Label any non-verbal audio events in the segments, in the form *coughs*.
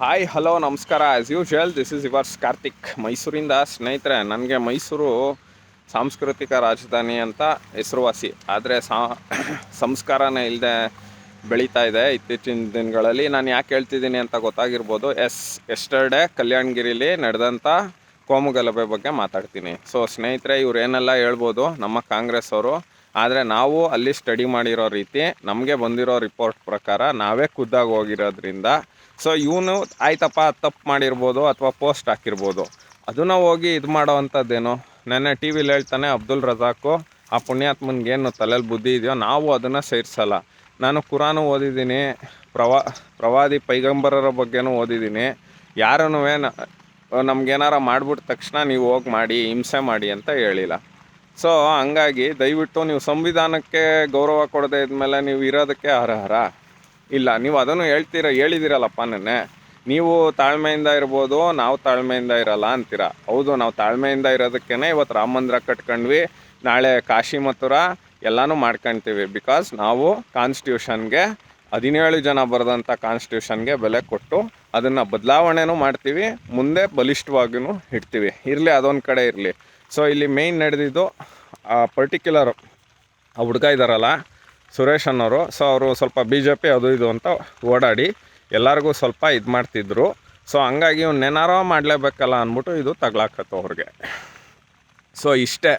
Hi hello ನಮಸ್ಕಾರ. As usual this is yours Karthik ಮೈಸೂರಿಂದ ಸ್ನೇಹಿತರೆ, ನನಗೆ ಮೈಸೂರು ಸಾಂಸ್ಕೃತಿಕ ರಾಜಧಾನಿ ಅಂತ ಹೆಸರುವಾಸಿ ಆದರೆ ಸಾ *coughs* ಸಂಸ್ಕಾರನೇ ಇಲ್ಲದೆ ಬೆಳೀತಾ ಇದೆ ಇತ್ತೀಚಿನ ದಿನಗಳಲ್ಲಿ. ನಾನು ಯಾಕೆ ಹೇಳ್ತಿದ್ದೀನಿ ಅಂತ ಗೊತ್ತಾಗಿರ್ಬೋದು. ಎಸ್ ಎಸ್ಟರ್ಡೇ ಕಲ್ಯಾಣಗಿರಿಲಿ ನಡೆದಂಥ ಕೋಮುಗಲಭೆ ಬಗ್ಗೆ ಮಾತಾಡ್ತೀನಿ. ಸೊ ಸ್ನೇಹಿತರೆ, ಇವ್ರು ಏನೆಲ್ಲ ಹೇಳ್ಬೋದು? ನಮ್ಮ ಕಾಂಗ್ರೆಸ್ ಅವರು. ಆದರೆ ನಾವು ಅಲ್ಲಿ ಸ್ಟಡಿ ಮಾಡಿರೋ ರೀತಿ ನಮಗೆ ಬಂದಿರೋ ರಿಪೋರ್ಟ್ ಪ್ರಕಾರ ನಾವೇ ಖುದ್ದಾಗಿ ಹೋಗಿರೋದ್ರಿಂದ ಸೊ ಇವನು ಆಯ್ತಪ್ಪ, ತಪ್ಪು ಮಾಡಿರ್ಬೋದು ಅಥವಾ ಪೋಸ್ಟ್ ಹಾಕಿರ್ಬೋದು. ಅದನ್ನು ಹೋಗಿ ಇದು ಮಾಡೋ ಅಂಥದ್ದೇನು ನೆನ್ನೆ ಟಿ ವಿಲಿ ಹೇಳ್ತಾನೆ ಅಬ್ದುಲ್ ರಜಾಕು, ಆ ಪುಣ್ಯಾತ್ಮನಿಗೇನು ತಲೆಯಲ್ಲಿ ಬುದ್ಧಿ ಇದೆಯೋ ನಾವು ಅದನ್ನು ಸೇರಿಸಲ್ಲ. ನಾನು ಕುರಾನು ಓದಿದ್ದೀನಿ, ಪ್ರವಾ, ಪ್ರವಾದಿ ಪೈಗಂಬರರ ಬಗ್ಗೆನೂ ಓದಿದ್ದೀನಿ. ಯಾರನ್ನು ನಮ್ಗೇನಾರ ಮಾಡಿಬಿಟ್ಟ ತಕ್ಷಣ ನೀವು ಹೋಗಿ ಮಾಡಿ, ಹಿಂಸೆ ಮಾಡಿ ಅಂತ ಹೇಳಿಲ್ಲ. ಸೊ ಹಂಗಾಗಿ ದಯವಿಟ್ಟು ನೀವು ಸಂವಿಧಾನಕ್ಕೆ ಗೌರವ ಕೊಡದೇ ಇದ್ಮೇಲೆ ನೀವು ಇರೋದಕ್ಕೆ ಅರ್ಹರ? ಇಲ್ಲ, ನೀವು ಅದನ್ನು ಹೇಳ್ತೀರ, ಹೇಳಿದಿರಲ್ಲಪ್ಪ ನೆನ್ನೆ. ನೀವು ತಾಳ್ಮೆಯಿಂದ ಇರ್ಬೋದು, ನಾವು ತಾಳ್ಮೆಯಿಂದ ಇರಲ್ಲ ಅಂತೀರ? ಹೌದು, ನಾವು ತಾಳ್ಮೆಯಿಂದ ಇರೋದಕ್ಕೇ ಇವತ್ತು ರಾಮ ಮಂದಿರ ಕಟ್ಕೊಂಡ್ವಿ. ನಾಳೆ ಕಾಶಿ ಮಥುರ ಎಲ್ಲನೂ ಮಾಡ್ಕೊಂತೀವಿ. ಬಿಕಾಸ್ ನಾವು ಕಾನ್ಸ್ಟಿಟ್ಯೂಷನ್ಗೆ ಹದಿನೇಳು ಜನ ಬರೆದಂಥ ಕಾನ್ಸ್ಟಿಟ್ಯೂಷನ್ಗೆ ಬೆಲೆ ಕೊಟ್ಟು ಅದನ್ನು ಬದಲಾವಣೆನೂ ಮಾಡ್ತೀವಿ, ಮುಂದೆ ಬಲಿಷ್ಠವಾಗಿಯೂ ಇಡ್ತೀವಿ. ಇರಲಿ, ಅದೊಂದು ಕಡೆ ಇರಲಿ. ಸೊ ಇಲ್ಲಿ ಮೇಯ್ನ್ ನಡೆದಿದ್ದು ಪರ್ಟಿಕ್ಯುಲರ್ ಆ ಹುಡುಗ ಇದ್ದಾರಲ್ಲ ಸುರೇಶ್ ಅನ್ನೋರು. ಸೊ ಅವರು ಸ್ವಲ್ಪ ಬಿ ಜೆ ಪಿ ಅದು ಇದು ಅಂತ ಓಡಾಡಿ ಎಲ್ಲರಿಗೂ ಸ್ವಲ್ಪ ಇದು ಮಾಡ್ತಿದ್ರು. ಸೊ ಹಂಗಾಗಿ ಇವ್ನೇನಾರೋ ಮಾಡಲೇಬೇಕಲ್ಲ ಅಂದ್ಬಿಟ್ಟು ಇದು ತಗ್ಲಾಕತ್ತು ಅವ್ರಿಗೆ. ಸೊ ಇಷ್ಟೇ.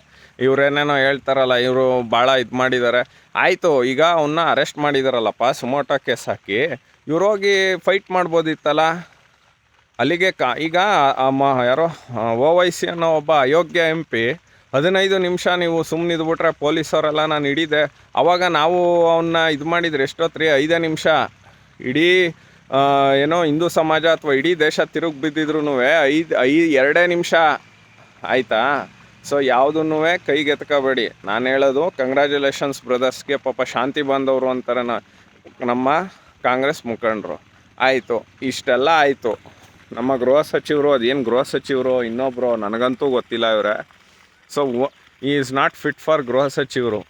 ಇವ್ರೇನೇನೋ ಹೇಳ್ತಾರಲ್ಲ, ಇವರು ಭಾಳ ಇದು ಮಾಡಿದ್ದಾರೆ ಆಯಿತು, ಈಗ ಅವನ್ನ ಅರೆಸ್ಟ್ ಮಾಡಿದಾರಲ್ಲಪ್ಪ, ಸುಮೋಟೋ ಕೇಸ್ ಹಾಕಿ. ಇವ್ರು ಹೋಗಿ ಫೈಟ್ ಮಾಡ್ಬೋದಿತ್ತಲ್ಲ? ಅಲ್ಲಿಗೆ ಕಾ, ಈಗ ಯಾರೋ ಓ ವೈ ಸಿ ಅನ್ನೋ ಒಬ್ಬ ಅಯೋಗ್ಯ ಎಂ ಪಿ ಹದಿನೈದು ನಿಮಿಷ ನೀವು ಸುಮ್ಮನೆ ಇದ್ಬಿಟ್ರೆ ಪೊಲೀಸವರೆಲ್ಲ ನಾನು ಹಿಡಿದೆ. ಅವಾಗ ನಾವು ಅವನ್ನ ಇದು ಮಾಡಿದ್ರೆ ಎಷ್ಟೊತ್ತು ಐದೇ ನಿಮಿಷ. ಇಡೀ ಏನೋ ಹಿಂದೂ ಸಮಾಜ ಅಥವಾ ಇಡೀ ದೇಶ ತಿರುಗಿ ಬಿದ್ದಿದ್ರು ಐದು, ಐ, ಎರಡೇ ನಿಮಿಷ. ಆಯಿತಾ? ಸೊ ಯಾವುದನ್ನು ಕೈಗೆತ್ಕೋಬೇಡಿ ನಾನು ಹೇಳೋದು ಕಂಗ್ರ್ಯಾಚುಲೇಷನ್ಸ್ ಬ್ರದರ್ಸ್ಗೆ ಪಾಪ ಶಾಂತಿ ಬಂದವರು ಅಂತಾರೆ ನಮ್ಮ ಕಾಂಗ್ರೆಸ್ ಮುಖಂಡರು. ಆಯಿತು, ಇಷ್ಟೆಲ್ಲ ಆಯಿತು. ನಮ್ಮ ಗೃಹ ಸಚಿವರು, ಅದೇನು ಗೃಹ ಸಚಿವರು ಇನ್ನೊಬ್ಬರು ನನಗಂತೂ ಗೊತ್ತಿಲ್ಲ ಇವರೇ. So is not fit for ಗೃಹ ಸಚಿವರು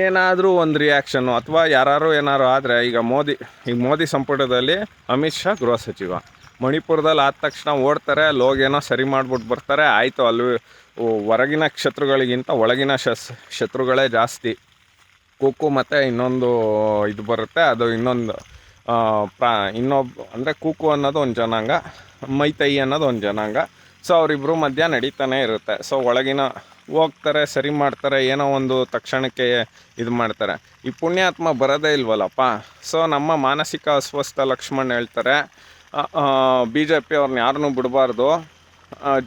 ಏನಾದರೂ ಒಂದು ರಿಯಾಕ್ಷನ್ನು ಅಥವಾ ಯಾರು ಏನಾರು ಆದರೆ, ಈಗ ಮೋದಿ ಈಗ ಮೋದಿ ಸಂಪುಟದಲ್ಲಿ ಅಮಿತ್ ಶಾ ಗೃಹ ಸಚಿವ. ಮಣಿಪುರದಲ್ಲಿ ಆದ ತಕ್ಷಣ ಓಡ್ತಾರೆ ಏನೋ ಸರಿ ಮಾಡಿಬಿಟ್ಟು ಬರ್ತಾರೆ, ಆಯಿತು ಅಲ್ಲಿ ಹೊರಗಿನ ಶತ್ರುಗಳಿಗಿಂತ ಒಳಗಿನ ಶಸ್, ಶತ್ರುಗಳೇ ಜಾಸ್ತಿ. ಕುಕ್ಕು ಮತ್ತು ಇನ್ನೊಂದು ಇದು ಬರುತ್ತೆ, ಅದು ಇನ್ನೊಂದು ಪ್ರಾ ಇನ್ನೊಬ್ಬ ಅಂದರೆ ಕೂಕು ಅನ್ನೋದು ಒಂದು ಜನಾಂಗ, ಮೈತೈ ಅನ್ನೋದು ಒಂದು ಜನಾಂಗ. ಸೊ ಅವರಿಬ್ಬರು ಮಧ್ಯ ನಡೀತಾನೆ ಇರುತ್ತೆ. ಸೊ ಒಳಗಿನ ಹೋಗ್ತಾರೆ, ಸರಿ ಮಾಡ್ತಾರೆ, ಏನೋ ಒಂದು ತಕ್ಷಣಕ್ಕೆ ಇದು ಮಾಡ್ತಾರೆ. ಈ ಪುಣ್ಯಾತ್ಮ ಬರೋದೇ ಇಲ್ವಲ್ಲಪ್ಪ? ಸೊ ನಮ್ಮ ಮಾನಸಿಕ ಅಸ್ವಸ್ಥ ಲಕ್ಷ್ಮಣ್ ಹೇಳ್ತಾರೆ. ಬಿ ಜೆ ಪಿ ಅವ್ರನ್ನ ಯಾರನ್ನೂ ಬಿಡಬಾರ್ದು.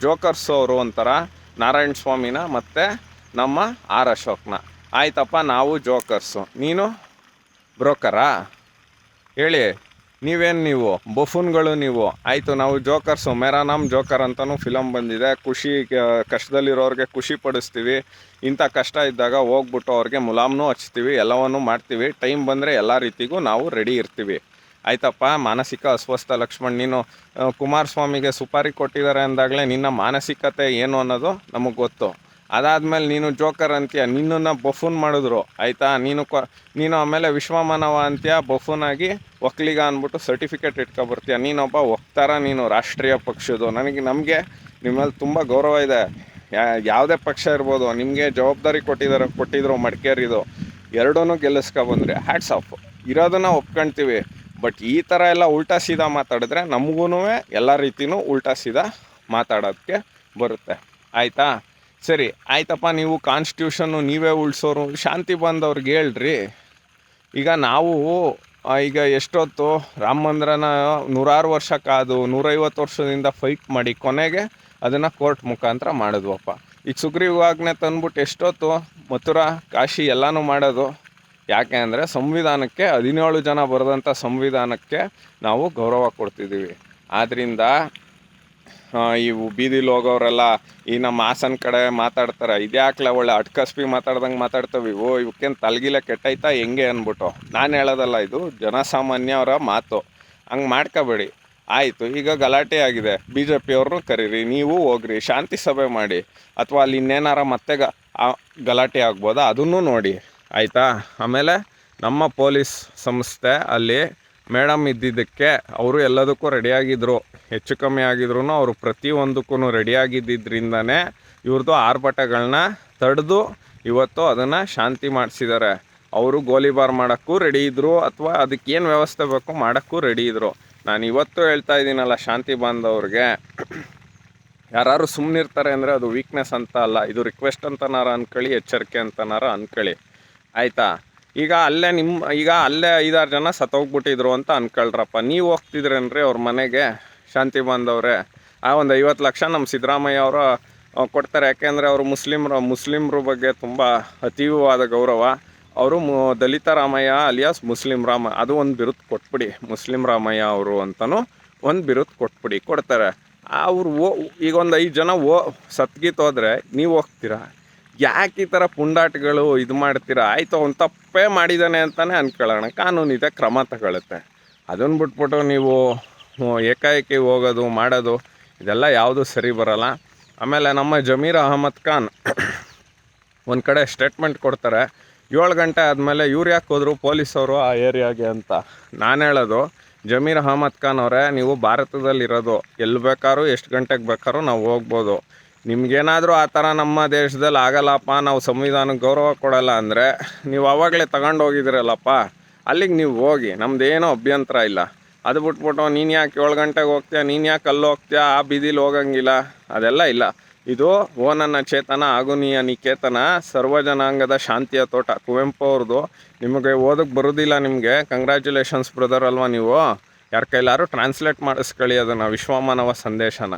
ಜೋಕರ್ಸ್ ಅವರು ಒಂಥರ ನಾರಾಯಣ ಸ್ವಾಮಿನ ಮತ್ತು ನಮ್ಮ ಆರ್ ಅಶೋಕ್ನ. ಆಯ್ತಪ್ಪ, ನಾವು ಜೋಕರ್ಸು. ನೀನು ಬ್ರೋಕರಾ? ಹೇಳಿ. ನೀವೇನು ನೀವು? ಬಫೂನ್ಗಳು ನೀವು? ಆಯಿತು, ನಾವು ಜೋಕರ್ಸು. ಮೇರಾ ನಾಮ್ ಜೋಕರ್ ಅಂತಲೂ ಫಿಲಮ್ ಬಂದಿದೆ. ಖುಷಿ ಕಷ್ಟದಲ್ಲಿರೋರಿಗೆ ಖುಷಿ ಪಡಿಸ್ತೀವಿ. ಇಂಥ ಕಷ್ಟ ಇದ್ದಾಗ ಹೋಗ್ಬಿಟ್ಟು ಅವ್ರಿಗೆ ಮುಲಾಮ್ನೂ ಹಚ್ತೀವಿ, ಎಲ್ಲವನ್ನೂ ಮಾಡ್ತೀವಿ. ಟೈಮ್ ಬಂದರೆ ಎಲ್ಲ ರೀತಿಗೂ ನಾವು ರೆಡಿ ಇರ್ತೀವಿ. ಆಯ್ತಪ್ಪ, ಮಾನಸಿಕ ಅಸ್ವಸ್ಥ ಲಕ್ಷ್ಮಣ್, ನೀನು ಕುಮಾರಸ್ವಾಮಿಗೆ ಸುಪಾರಿ ಕೊಟ್ಟಿದ್ದಾರೆ ಅಂದಾಗಲೇ ನಿನ್ನ ಮಾನಸಿಕತೆ ಏನು ಅನ್ನೋದು ನಮಗೆ ಗೊತ್ತು. ಅದಾದಮೇಲೆ ನೀನು ಜೋಕರ್ ಅಂತೀಯ, ನಿನ್ನನ್ನು ಬಫೂನ್ ಮಾಡಿದ್ರು, ಆಯಿತಾ? ನೀನು ಕೊ ನೀನು ಆಮೇಲೆ ವಿಶ್ವಮಾನವ ಅಂತೀಯ, ಬಫೂನ್ ಆಗಿ ಒಕ್ಕಲಿಗ ಅಂದ್ಬಿಟ್ಟು ಸರ್ಟಿಫಿಕೇಟ್ ಇಟ್ಕೊಬರ್ತೀಯ. ನೀನೊಬ್ಬ ಒಕ್ತಾರ, ನೀನು ರಾಷ್ಟ್ರೀಯ ಪಕ್ಷದ್ದು. ನನಗೆ, ನಮಗೆ ನಿಮ್ಮಲ್ಲಿ ತುಂಬ ಗೌರವ ಇದೆ. ಯಾವುದೇ ಪಕ್ಷ ಇರ್ಬೋದು, ನಿಮಗೆ ಜವಾಬ್ದಾರಿ ಕೊಟ್ಟಿದ್ದಾರೆ ಕೊಟ್ಟಿದ್ರು ಮಡಿಕೇರಿದು. ಎರಡೂ ಗೆಲ್ಲಿಸ್ಕೊ ಬಂದ್ರಿ ಹ್ಯಾಟ್ಸ್ ಆಫ್ ಇರೋದನ್ನು ಒಪ್ಕೊಳ್ತೀವಿ ಬಟ್ ಈ ಥರ ಎಲ್ಲ ಉಲ್ಟಾ ಸೀದಾ ಮಾತಾಡಿದ್ರೆ ನಮಗೂ ಎಲ್ಲ ರೀತಿಯೂ ಉಲ್ಟಾ ಸೀದಾ ಮಾತಾಡೋದಕ್ಕೆ ಬರುತ್ತೆ. ಆಯಿತಾ? ಸರಿ, ಆಯ್ತಪ್ಪ, ನೀವು ಕಾನ್ಸ್ಟಿಟ್ಯೂಷನ್ನು ನೀವೇ ಉಳಿಸೋರು. ಶಾಂತಿ ಬಂದವ್ರಿಗೆ ಹೇಳ್ರಿ. ಈಗ ನಾವು ಈಗ ಎಷ್ಟೊತ್ತು? ರಾಮ ಮಂದಿರನ ನೂರಾರು ವರ್ಷ ಕಾದು ನೂರೈವತ್ತು ವರ್ಷದಿಂದ ಫೈಟ್ ಮಾಡಿ ಕೊನೆಗೆ ಅದನ್ನು ಕೋರ್ಟ್ ಮುಖಾಂತರ ಮಾಡಿದ್ವಪ್ಪ. ಈಗ ಸುಗ್ರೀವಾಜ್ಞೆ ತಂದ್ಬಿಟ್ಟು ಎಷ್ಟೊತ್ತು? ಮಥುರಾ, ಕಾಶಿ ಎಲ್ಲನೂ ಮಾಡೋದು. ಯಾಕೆ ಅಂದರೆ ಸಂವಿಧಾನಕ್ಕೆ ಹದಿನೇಳು ಜನ ಬರೆದಂಥ ಸಂವಿಧಾನಕ್ಕೆ ನಾವು ಗೌರವ ಕೊಡ್ತಿದ್ದೀವಿ. ಆದ್ದರಿಂದ ಇವು ಬೀದಿಲಿ ಹೋಗೋರೆಲ್ಲ ಈ ನಮ್ಮ ಹಾಸನ ಕಡೆ ಮಾತಾಡ್ತಾರೆ. ಇದ್ಯಾಕ್ಲ ಒಳ್ಳೆ ಅಟ್ಕಸ್ಪಿ ಮಾತಾಡ್ದಂಗೆ ಮಾತಾಡ್ತವೆ? ಓ, ಇವಕ್ಕೇನು ತಲೆಗಿಲೆ ಕೆಟ್ಟೈತಾ ಹೆಂಗೆ ಅಂದ್ಬಿಟ್ಟು. ನಾನು ಹೇಳೋದಲ್ಲ ಇದು ಜನಸಾಮಾನ್ಯವರ ಮಾತು. ಹಂಗೆ ಮಾಡ್ಕೋಬೇಡಿ. ಆಯಿತು, ಈಗ ಗಲಾಟೆ ಆಗಿದೆ. ಬಿ ಜೆ ಪಿಯವ್ರನ್ನೂ ಕರೀರಿ, ನೀವು ಹೋಗ್ರಿ, ಶಾಂತಿ ಸಭೆ ಮಾಡಿ. ಅಥವಾ ಅಲ್ಲಿ ಇನ್ನೇನಾರ ಮತ್ತೆ ಗ ಗಲಾಟೆ ಆಗ್ಬೋದಾ? ಅದನ್ನು ನೋಡಿ. ಆಯಿತಾ? ಆಮೇಲೆ ನಮ್ಮ ಪೊಲೀಸ್ ಸಂಸ್ಥೆ ಅಲ್ಲಿ ಮೇಡಮ್ ಇದ್ದಿದ್ದಕ್ಕೆ ಅವರು ಎಲ್ಲದಕ್ಕೂ ರೆಡಿಯಾಗಿದ್ದರು ಹೆಚ್ಚು ಕಮ್ಮಿ ಆಗಿದ್ರು ಅವರು ಪ್ರತಿಯೊಂದಕ್ಕೂ ರೆಡಿಯಾಗಿದ್ದರಿಂದನೇ ಇವ್ರದ್ದು ಆರ್ಭಟಗಳನ್ನ ತಡೆದು ಇವತ್ತು ಅದನ್ನು ಶಾಂತಿ ಮಾಡಿಸಿದ್ದಾರೆ ಅವರು ಗೋಲಿಬಾರ್ ಮಾಡೋಕ್ಕೂ ರೆಡಿ ಇದ್ದರು ಅಥವಾ ಅದಕ್ಕೆ ಏನು ವ್ಯವಸ್ಥೆ ಬೇಕು ಮಾಡೋಕ್ಕೂ ರೆಡಿ ಇದ್ದರು ನಾನು ಇವತ್ತು ಹೇಳ್ತಾ ಇದ್ದೀನಲ್ಲ ಶಾಂತಿ ಬಾಂಧವ್ರಿಗೆ. ಯಾರು ಸುಮ್ಮನಿರ್ತಾರೆ ಅಂದರೆ ಅದು ವೀಕ್ನೆಸ್ ಅಂತ ಅಲ್ಲ. ಇದು ರಿಕ್ವೆಸ್ಟ್ ಅಂತನಾರ ಅಂದ್ಕೊಳ್ಳಿ ಎಚ್ಚರಿಕೆ ಅಂತನಾರ ಅಂದ್ಕೊಳ್ಳಿ ಆಯಿತಾ? ಈಗ ಅಲ್ಲೇ ನಿಮ್ಮ ಈಗ ಅಲ್ಲೇ ಐದಾರು ಜನ ಸತ್ತೋಗ್ಬಿಟ್ಟಿದ್ರು ಅಂತ ಅನ್ಕೊಳ್ರಪ್ಪ. ನೀವು ಹೋಗ್ತಿದ್ರೇನ್ರಿ ಅವ್ರ ಮನೆಗೆ? ಶಾಂತಿ ಬಾಂಧವ್ರೆ ಆ ಒಂದು ಐವತ್ತು ಲಕ್ಷ ನಮ್ಮ ಸಿದ್ದರಾಮಯ್ಯ ಅವರು ಕೊಡ್ತಾರೆ. ಯಾಕೆಂದರೆ ಅವರು ಮುಸ್ಲಿಮ್ರ ಮುಸ್ಲಿಮ್ರ ಬಗ್ಗೆ ತುಂಬ ಅತೀವವಾದ ಗೌರವ. ಅವರು ಮು, ದಲಿತ ರಾಮಯ್ಯ ಅಲಿಯಾಸ್ ಮುಸ್ಲಿಂ ರಾಮ, ಅದು ಒಂದು ಬಿರುದು ಕೊಟ್ಬಿಡಿ. ಮುಸ್ಲಿಂ ರಾಮಯ್ಯ ಅವರು ಅಂತಲೂ ಒಂದು ಬಿರುದು ಕೊಟ್ಬಿಡಿ, ಕೊಡ್ತಾರೆ. ಅವ್ರು ಓ, ಈಗ ಒಂದು ಐದು ಜನ ಓ ಸತ್ಗೀತೋದ್ರೆ ನೀವು ಹೋಗ್ತೀರಾ? ಯಾಕೆ ಈ ಥರ ಪುಂಡಾಟಗಳು ಇದು ಮಾಡ್ತೀರಾ? ಆಯಿತು, ಅವ್ನು ತಪ್ಪೇ ಮಾಡಿದ್ದಾನೆ ಅಂತಲೇ ಅನ್ಕೊಳ್ಳೋಣ. ಕಾನೂನಿದೆ ಕ್ರಮ ತಗೊಳ್ಳುತ್ತೆ ಅದನ್ನು ಬಿಟ್ಬಿಟ್ಟು ನೀವು ಏಕಾಏಕಿ ಹೋಗೋದು, ಮಾಡೋದು, ಇದೆಲ್ಲ ಯಾವುದು ಸರಿ ಬರಲ್ಲ. ಆಮೇಲೆ ನಮ್ಮ ಜಮೀರ್ ಅಹಮದ್ ಖಾನ್ ಒಂದು ಕಡೆ ಸ್ಟೇಟ್ಮೆಂಟ್ ಕೊಡ್ತಾರೆ, ಏಳು ಗಂಟೆ ಆದಮೇಲೆ ಇವ್ರು ಯಾಕೆ ಹೋದರು? ಪೊಲೀಸವರು ಆ ಏರಿಯಾಗೆ ಅಂತ. ನಾನು ಹೇಳೋದು, ಜಮೀರ್ ಅಹಮದ್ ಖಾನ್ ಅವರೇ, ನೀವು ಭಾರತದಲ್ಲಿರೋದು ಎಲ್ಲಿ ಬೇಕಾದ್ರೂ ಎಷ್ಟು ಗಂಟೆಗೆ ಬೇಕಾದ್ರೂ ನಾವು ಹೋಗ್ಬೋದು. ನಿಮ್ಗೇನಾದರೂ ಆ ಥರ ನಮ್ಮ ದೇಶದಲ್ಲಿ ಆಗಲ್ಲಪ್ಪ, ನಾವು ಸಂವಿಧಾನಕ್ಕೆ ಗೌರವ ಕೊಡಲ್ಲ ಅಂದರೆ ನೀವು ಅವಾಗಲೇ ತಗೊಂಡು ಹೋಗಿದ್ದೀರಲ್ಲಪ್ಪ ಅಲ್ಲಿಗೆ ನೀವು ಹೋಗಿ ನಮ್ಮದೇನೋ ಅಭ್ಯಂತರ ಇಲ್ಲ. ಅದು ಬಿಟ್ಬಿಟ್ಟು ನೀನು ಯಾಕೆ ಏಳು ಗಂಟೆಗೆ ಹೋಗ್ತೀಯಾ, ನೀನು ಯಾಕೆ ಅಲ್ಲಿ ಹೋಗ್ತೀಯಾ, ಆ ಬೀದಿಲಿ ಹೋಗಂಗಿಲ್ಲ, ಅದೆಲ್ಲ ಇಲ್ಲ. ಇದು ಓ ನನ್ನ ಚೇತನ, ಆಗುನಿಯ ನಿಕೇತನ, ಸರ್ವಜನಾಂಗದ ಶಾಂತಿಯ ತೋಟ, ಕುವೆಂಪು ಅವ್ರದ್ದು ನಿಮಗೆ ಓದಕ್ಕೆ ಬರೋದಿಲ್ಲ ನಿಮಗೆ ಕಂಗ್ರ್ಯಾಚುಲೇಷನ್ಸ್ ಬ್ರದರ್ ಅಲ್ವಾ ನೀವು? ಯಾರ ಕೈಲಾರು ಟ್ರಾನ್ಸ್ಲೇಟ್ ಮಾಡಿಸ್ಕೊಳ್ಳಿ ಅದನ್ನು, ವಿಶ್ವಮಾನವ ಸಂದೇಶನ.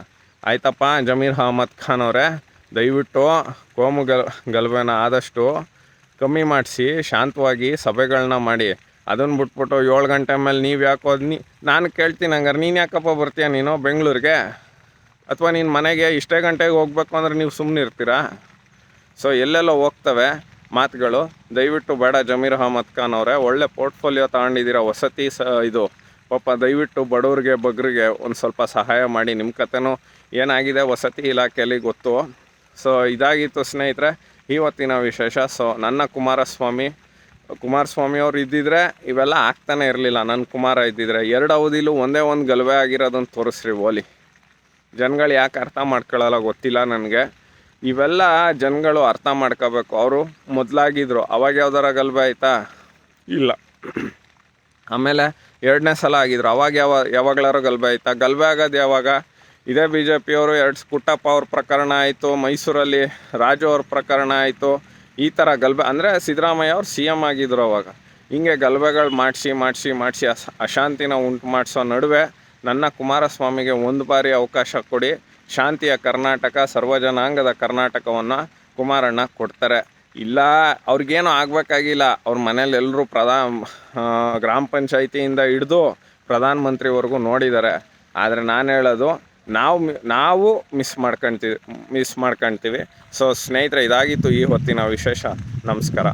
ಆಯ್ತಪ್ಪ, ಜಮೀರ್ ಅಹಮದ್ ಖಾನ್ ಅವರೇ, ದಯವಿಟ್ಟು ಕೋಮು ಗಲ್ ಗಲಭೆನ ಆದಷ್ಟು ಕಮ್ಮಿ ಮಾಡಿಸಿ, ಶಾಂತವಾಗಿ ಸಭೆಗಳನ್ನ ಮಾಡಿ. ಅದನ್ನು ಬಿಟ್ಬಿಟ್ಟು ಏಳು ಗಂಟೆ ಮೇಲೆ ನೀವು ಯಾಕೆ ನೀ, ನಾನು ಕೇಳ್ತೀನಿ ಹಂಗಾರೆ. ನೀನು ಯಾಕಪ್ಪ ಬರ್ತೀಯ ನೀನು ಬೆಂಗಳೂರಿಗೆ? ಅಥವಾ ನೀನು ಮನೆಗೆ ಇಷ್ಟೇ ಗಂಟೆಗೆ ಹೋಗ್ಬೇಕು ಅಂದ್ರೆ ನೀವು ಸುಮ್ಮನೆ ಇರ್ತೀರಾ? ಸೊ, ಎಲ್ಲೆಲ್ಲೋ ಹೋಗ್ತವೆ ಮಾತುಗಳು. ದಯವಿಟ್ಟು ಬೇಡ ಜಮೀರ್ ಅಹಮದ್ ಖಾನ್ ಅವರೇ, ಒಳ್ಳೆ ಪೋರ್ಟ್ಫೋಲಿಯೋ ತಗೊಂಡಿದ್ದೀರಾ, ವಸತಿ ಸ, ಇದು ಪಾಪ ದಯವಿಟ್ಟು ಬಡವ್ರಿಗೆ, ಬಗ್ರಿಗೆ ಒಂದು ಸ್ವಲ್ಪ ಸಹಾಯ ಮಾಡಿ. ನಿಮ್ಮ ಕತೆನೂ ಏನಾಗಿದೆ ವಸತಿ ಇಲಾಖೆಯಲ್ಲಿ ಗೊತ್ತು. ಸೊ ಇದಾಗಿತ್ತು ಸ್ನೇಹಿತರೆ, ಇವತ್ತಿನ ವಿಶೇಷ. ಸೊ ನನ್ನ ಕುಮಾರಸ್ವಾಮಿ ಕುಮಾರಸ್ವಾಮಿ ಅವ್ರು ಇದ್ದಿದ್ರೆ ಇವೆಲ್ಲ ಆಗ್ತಾನೆ ಇರಲಿಲ್ಲ. ನನ್ನ ಕುಮಾರ ಇದ್ದಿದ್ರೆ ಎರಡು ಅವಧಿಲೂ ಒಂದೇ ಒಂದು ಗಲಭೆ ಆಗಿರೋದನ್ನು ತೋರಿಸ್ರಿ ಓಲಿ. ಜನಗಳು ಯಾಕೆ ಅರ್ಥ ಮಾಡ್ಕೊಳ್ಳಲ್ಲ ಗೊತ್ತಿಲ್ಲ ನನಗೆ. ಇವೆಲ್ಲ ಜನಗಳು ಅರ್ಥ ಮಾಡ್ಕೋಬೇಕು. ಅವರು ಮೊದಲಾಗಿದ್ರು. ಅವಾಗ ಯಾವ್ದಾರ ಗಲಭೆ ಆಯ್ತಾ? ಇಲ್ಲ. ಆಮೇಲೆ ಎರಡನೇ ಸಲ ಆಗಿದ್ರು. ಅವಾಗ ಯಾವ, ಯಾವಾಗ್ಲಾರು ಗಲಭೆ ಆಯ್ತಾ? ಗಲಭೆ ಆಗೋದು ಯಾವಾಗ? ಇದೇ ಬಿ ಜೆ ಪಿಯವರು ಎರಡು ಕುಟ್ಟಪ್ಪ ಅವ್ರ ಪ್ರಕರಣ ಆಯಿತು, ಮೈಸೂರಲ್ಲಿ ರಾಜು ಅವ್ರ ಪ್ರಕರಣ ಆಯಿತು. ಈ ಥರ ಗಲಭೆ ಅಂದರೆ ಸಿದ್ದರಾಮಯ್ಯ ಅವ್ರು ಸಿ ಎಂ ಆಗಿದ್ರು ಅವಾಗ. ಹಿಂಗೆ ಗಲಭೆಗಳು ಮಾಡಿಸಿ ಮಾಡಿಸಿ ಮಾಡಿಸಿ ಅಶಾಂತಿನ ಉಂಟು ಮಾಡಿಸೋ ನಡುವೆ ನನ್ನ ಕುಮಾರಸ್ವಾಮಿಗೆ ಒಂದು ಬಾರಿ ಅವಕಾಶ ಕೊಡಿ. ಶಾಂತಿಯ ಕರ್ನಾಟಕ, ಸರ್ವಜನಾಂಗದ ಕರ್ನಾಟಕವನ್ನು ಕುಮಾರಣ್ಣ ಕೊಡ್ತಾರೆ. ಇಲ್ಲ, ಅವ್ರಿಗೇನು ಆಗಬೇಕಾಗಿಲ್ಲ. ಅವ್ರ ಮನೇಲಿ ಎಲ್ಲರೂ ಪ್ರಧಾನ ಗ್ರಾಮ ಪಂಚಾಯಿತಿಯಿಂದ ಹಿಡಿದು ಪ್ರಧಾನಮಂತ್ರಿವರೆಗೂ ನೋಡಿದ್ದಾರೆ ಆದರೆ ನಾನು ಹೇಳೋದು, ನಾವು ನಾವು ಮಿಸ್ ಮಾಡ್ಕೊಳ್ತೀವಿ ಮಿಸ್ ಮಾಡ್ಕೊಳ್ತೀವಿ ಸೊ, ಸ್ನೇಹಿತರೆ, ಇದಾಗಿತ್ತು ಈ ಹೊತ್ತಿನ ವಿಶೇಷ. ನಮಸ್ಕಾರ.